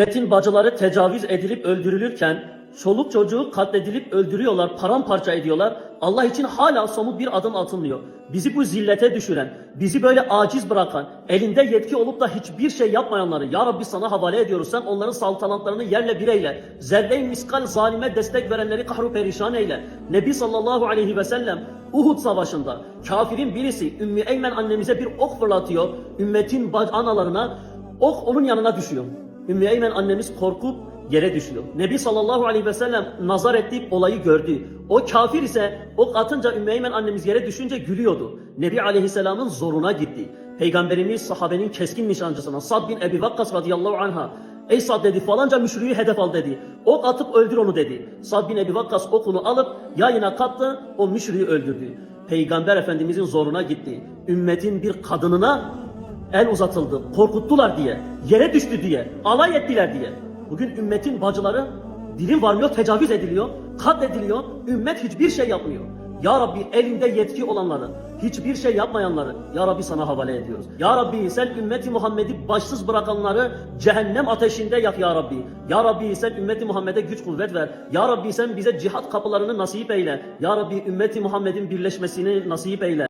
Ümmetin bacıları tecavüz edilip öldürülürken, çoluk çocuğu katledilip öldürüyorlar, paramparça ediyorlar. Allah için hala somut bir adım atılmıyor. Bizi bu zillete düşüren, bizi böyle aciz bırakan, elinde yetki olup da hiçbir şey yapmayanları Ya Rabbi sana havale ediyoruz. Sen onların saltanatlarını yerle bir eyle. Zerre-i miskal zalime destek verenleri kahru perişan eyle. Nebi sallallahu aleyhi ve sellem Uhud savaşında kafirin birisi Ümmü Eymen annemize bir ok fırlatıyor. Ümmetin analarına ok onun yanına düşüyor. Ümmü Eymen annemiz korkup yere düşüyor. Nebi sallallahu aleyhi ve sellem nazar ettiği olayı gördü. O kafir ise ok atınca Ümmü Eymen annemiz yere düşünce gülüyordu. Nebi aleyhisselamın zoruna gitti. Peygamberimiz sahabenin keskin nişancısına Sad bin Ebi Vakkas radıyallahu anha Ey Sad dedi falanca müşriği hedef al dedi. Ok atıp öldür onu dedi. Sad bin Ebi Vakkas okunu alıp yayına kattı o müşriği öldürdü. Peygamber Efendimizin zoruna gitti. Ümmetin bir kadınına el uzatıldı, korkuttular diye, yere düştü diye, alay ettiler diye. Bugün ümmetin bacıları dilim varmıyor, tecavüz ediliyor, katlediliyor, ümmet hiçbir şey yapmıyor. Ya Rabbi elinde yetki olanları, hiçbir şey yapmayanları Ya Rabbi sana havale ediyoruz. Ya Rabbi sen ümmeti Muhammed'i başsız bırakanları cehennem ateşinde yak Ya Rabbi. Ya Rabbi sen ümmeti Muhammed'e güç kuvvet ver. Ya Rabbi sen bize cihat kapılarını nasip eyle. Ya Rabbi ümmeti Muhammed'in birleşmesini nasip eyle.